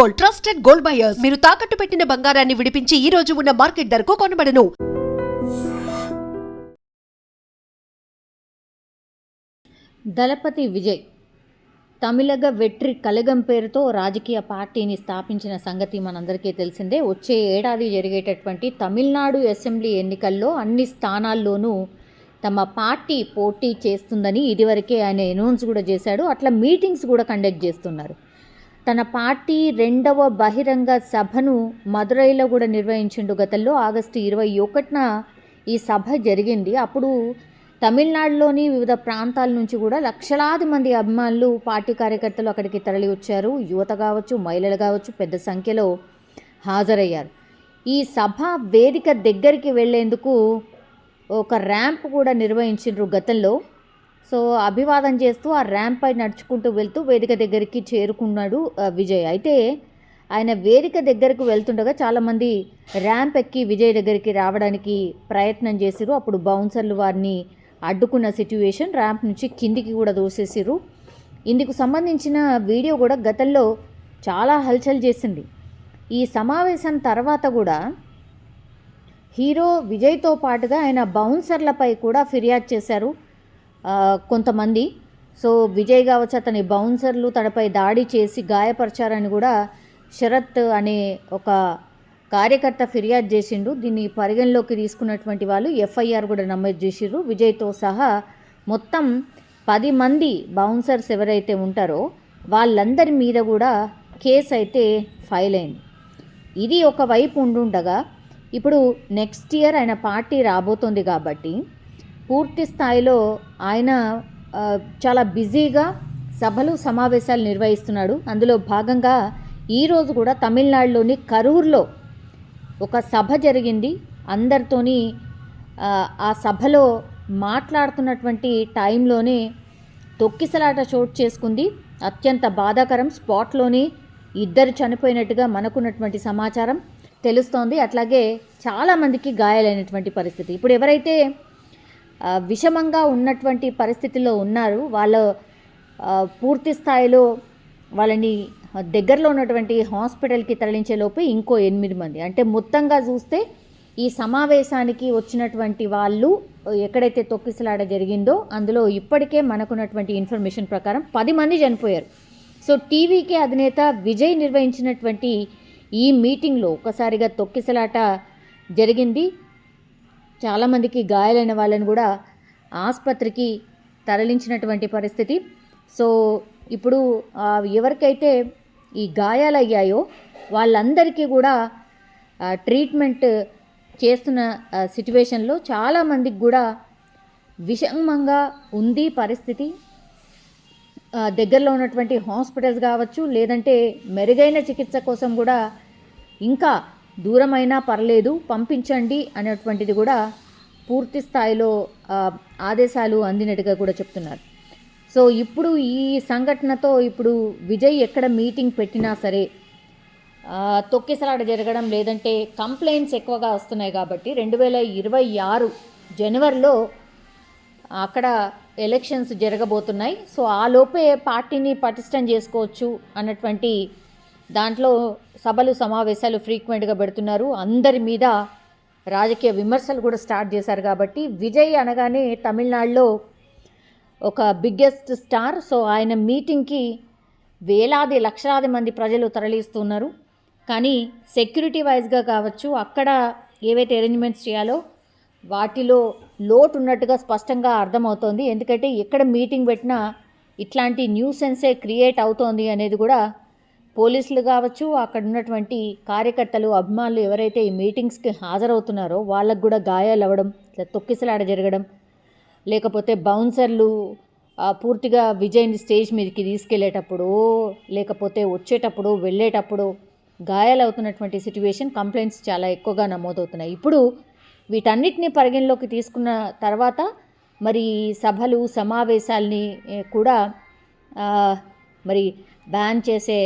Gold trusted gold buyers. మీరు తాకట్టు పెట్టిన బంగారాన్ని విడిపించి ఈ రోజు ఉన్న మార్కెట్ ధరకు కొనబడను. దళపతి విజయ్ తమిళగ వెట్రి కలగం పేరుతో రాజకీయ పార్టీని స్థాపించిన సంగతి మనందరికీ తెలిసిందే. వచ్చే ఏడాది జరిగేటటువంటి తమిళనాడు అసెంబ్లీ ఎన్నికల్లో అన్ని స్థానాల్లోనూ తమ పార్టీ పోటీ చేస్తుందని ఇదివరకే ఆయన అనౌన్స్ కూడా చేశాడు. అట్లా మీటింగ్స్ కూడా కండక్ట్ చేస్తున్నారు. తన పార్టీ రెండవ బహిరంగ సభను మదురైలో కూడా నిర్వహించిండు గతంలో ఆగస్టు ఇరవై ఒకటిన ఈ సభ జరిగింది. అప్పుడు తమిళనాడులోని వివిధ ప్రాంతాల నుంచి కూడా లక్షలాది మంది అభిమానులు పార్టీ కార్యకర్తలు అక్కడికి తరలి వచ్చారు యువత కావచ్చు మహిళలు కావచ్చు పెద్ద సంఖ్యలో హాజరయ్యారు. ఈ సభ వేదిక దగ్గరికి వెళ్ళేందుకు ఒక ర్యాంప్ కూడా నిర్వహించిండ్రు గతంలో. సో అభివాదం చేస్తూ ఆ ర్యాంప్ పై నడుచుకుంటూ వెళ్తూ వేదిక దగ్గరికి చేరుకున్నాడు విజయ్. అయితే ఆయన వేదిక దగ్గరకు వెళ్తుండగా చాలామంది ర్యాంప్ ఎక్కి విజయ్ దగ్గరికి రావడానికి ప్రయత్నం చేసిరు అప్పుడు బౌన్సర్లు వారిని అడ్డుకున్న సిట్యువేషన్ ర్యాంప్ నుంచి కిందికి కూడా దోసేసిరు ఇందుకు సంబంధించిన వీడియో కూడా గతంలో చాలా హల్చల్ చేసింది. ఈ సమావేశం తర్వాత కూడా హీరో విజయ్తో పాటుగా ఆయన బౌన్సర్లపై కూడా ఫిర్యాదు చేశారు. కొంతమంది. సో విజయ్ కావచ్చు అతని బౌన్సర్లు తనపై దాడి చేసి గాయపరిచారని కూడా శరత్ అనే ఒక కార్యకర్త ఫిర్యాదు చేసిండు. దీన్ని పరిగణలోకి తీసుకున్నటువంటి వాళ్ళు ఎఫ్ఐఆర్ కూడా నమోదు చేసిర్రు. విజయ్తో సహా మొత్తం పది మంది బౌన్సర్స్ ఎవరైతే ఉంటారో వాళ్ళందరి మీద కూడా కేసు అయితే ఫైల్ అయింది. ఇది ఒక వైపు ఉండుండగా ఇప్పుడు నెక్స్ట్ ఇయర్ ఆయన పార్టీ రాబోతోంది కాబట్టి పూర్తి స్థాయిలో ఆయన చాలా బిజీగా సభలు సమావేశాలు నిర్వహిస్తున్నాడు. అందులో భాగంగా ఈరోజు కూడా తమిళనాడులోని కరూర్లో ఒక సభ జరిగింది. అందరితోని ఆ, సభలో మాట్లాడుతున్నటువంటి టైంలోనే తొక్కిసలాట చోటు చేసుకుంది. అత్యంత బాధాకరం స్పాట్లోనే ఇద్దరు చనిపోయినట్టుగా మనకున్నటువంటి సమాచారం తెలుస్తోంది. అట్లాగే చాలామందికి గాయాలైనటువంటి పరిస్థితి. ఇప్పుడు ఎవరైతే విషమంగా ఉన్నటువంటి పరిస్థితిలో ఉన్నారు. వాళ్ళ పూర్తి స్థాయిలో వాళ్ళని దగ్గరలో ఉన్నటువంటి హాస్పిటల్కి తరలించేలోపు ఇంకో ఎనిమిది మంది. అంటే మొత్తంగా చూస్తే ఈ సమావేశానికి వచ్చినటువంటి వాళ్ళు ఎక్కడైతే తొక్కిసలాడ జరిగిందో అందులో ఇప్పటికే మనకున్నటువంటి ఇన్ఫర్మేషన్ ప్రకారం పది మంది చనిపోయారు. సో టీవీకే అధినేత విజయ్ నిర్వహించినటువంటి ఈ మీటింగ్లో ఒక్కసారిగా తొక్కిసలాట జరిగింది. చాలామందికి గాయాలైన వాళ్ళని కూడా ఆసుపత్రికి తరలించినటువంటి పరిస్థితి. సో ఇప్పుడు ఎవరికైతే ఈ గాయాలయ్యాయో వాళ్ళందరికీ కూడా ట్రీట్మెంట్ చేస్తున్న సిచ్యువేషన్లో సిట్యువేషన్లో చాలామందికి కూడా విషమంగా ఉంది పరిస్థితి. దగ్గరలో ఉన్నటువంటి హాస్పిటల్స్ కావచ్చు లేదంటే మెరుగైన చికిత్స కోసం కూడా ఇంకా దూరమైనా పర్లేదు పంపించండి అనేటువంటిది కూడా పూర్తి స్థాయిలో ఆదేశాలు అందినట్టుగా కూడా చెప్తున్నారు. సో ఇప్పుడు ఈ సంఘటనతో ఇప్పుడు విజయ్ ఎక్కడ మీటింగ్ పెట్టినా సరే తొక్కిసలాట జరగడం లేదంటే కంప్లైంట్స్ ఎక్కువగా వస్తున్నాయి కాబట్టి రెండు వేల ఇరవై ఆరు జనవరిలో అక్కడ ఎలక్షన్స్ జరగబోతున్నాయి. సో ఆ లోపే పార్టీని పటిష్టం చేసుకోవచ్చు అన్నటువంటి దాంట్లో సభలు సమావేశాలు ఫ్రీక్వెంట్గా పెడుతున్నారు. అందరి మీద రాజకీయ విమర్శలు కూడా స్టార్ట్ చేశారు కాబట్టి విజయ్ అనగానే తమిళనాడులో ఒక బిగ్గెస్ట్ స్టార్. సో ఆయన మీటింగ్కి వేలాది లక్షలాది మంది ప్రజలు తరలిస్తున్నారు. కానీ సెక్యూరిటీ వైజ్గా కావచ్చు అక్కడ ఏవైతే అరేంజ్మెంట్స్ చేయాలో వాటిలో లోటు ఉన్నట్టుగా స్పష్టంగా అర్థమవుతోంది. ఎందుకంటే ఎక్కడ మీటింగ్ పెట్టినా ఇట్లాంటి న్యూసెన్సే క్రియేట్ అవుతోంది అనేది కూడా పోలీసులు కావచ్చు అక్కడ ఉన్నటువంటి కార్యకర్తలు అభిమానులు ఎవరైతే ఈ మీటింగ్స్కి హాజరవుతున్నారో వాళ్ళకు కూడా గాయాలు అవ్వడం తొక్కిసలాడ జరగడం లేకపోతే బౌన్సర్లు పూర్తిగా విజయ్ని స్టేజ్ మీదకి తీసుకెళ్ళేటప్పుడు లేకపోతే వచ్చేటప్పుడు వెళ్ళేటప్పుడు గాయాలవుతున్నటువంటి సిట్యువేషన్ కంప్లైంట్స్ చాలా ఎక్కువగా నమోదవుతున్నాయి. ఇప్పుడు వీటన్నిటిని పరిగణలోకి తీసుకున్న తర్వాత మరి సభలు సమావేశాల్ని కూడా మరి బ్యాన్ చేసే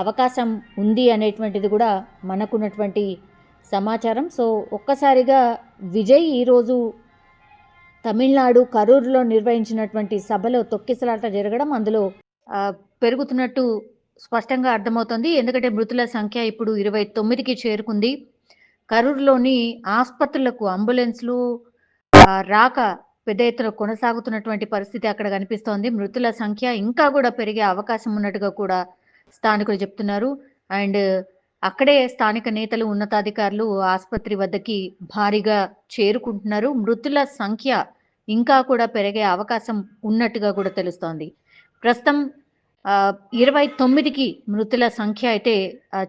అవకాశం ఉంది అనేటువంటిది కూడా మనకున్నటువంటి సమాచారం. సో ఒక్కసారిగా విజయ్ ఈరోజు తమిళనాడు కరూరులో నిర్వహించినటువంటి సభలో తొక్కిసలాట జరగడం అందులో పెరుగుతున్నట్టు స్పష్టంగా అర్థమవుతుంది. ఎందుకంటే మృతుల సంఖ్య ఇప్పుడు ఇరవై తొమ్మిదికి చేరుకుంది. కరూరులోని ఆసుపత్రులకు అంబులెన్స్లు రాక పెద్ద ఎత్తున కొనసాగుతున్నటువంటి పరిస్థితి అక్కడ కనిపిస్తోంది. మృతుల సంఖ్య ఇంకా కూడా పెరిగే అవకాశం ఉన్నట్టుగా కూడా స్థానికులు చెప్తున్నారు. అండ్ అక్కడే స్థానిక నేతలు ఉన్నతాధికారులు ఆసుపత్రి వద్దకి భారీగా చేరుకుంటున్నారు. మృతుల సంఖ్య ఇంకా కూడా పెరిగే అవకాశం ఉన్నట్టుగా కూడా తెలుస్తోంది. ప్రస్తుతం ఇరవై తొమ్మిదికి మృతుల సంఖ్య అయితే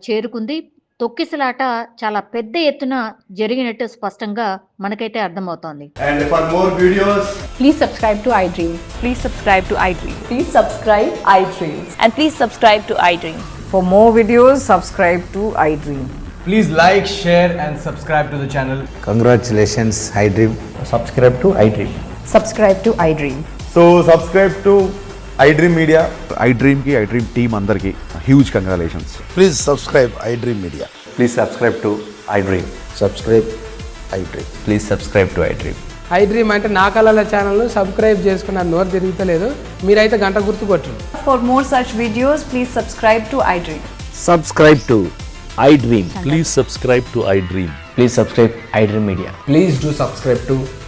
చేరుకుంది. తొక్కిసలాట చాలా పెద్ద ఎత్తున జరిగినట్టు స్పష్టంగా మనకైతే అర్థమవుతోంది And for more videos, Please subscribe to iDream. Please subscribe to iDream. Please subscribe iDream. And please subscribe to iDream. For more videos, subscribe to iDream. please like, share, and subscribe to the channel. Congratulations, iDream. Subscribe to iDream. Subscribe to iDream. So, subscribe to iDream Media. I iDream Media. I డ్రీమ్కి iDream team అందరికి huge congratulations please subscribe iDream Media. Please subscribe to iDream subscribe iDream please subscribe to iDream iDream అంటే నా కళల channel subscribe చేసుకున్న నోరు తిరుగుతలేదు. మీరైతే గంట గుర్తు for more such videos please subscribe to iDream subscribe to iDream please subscribe to iDream please subscribe iDream Media please do subscribe to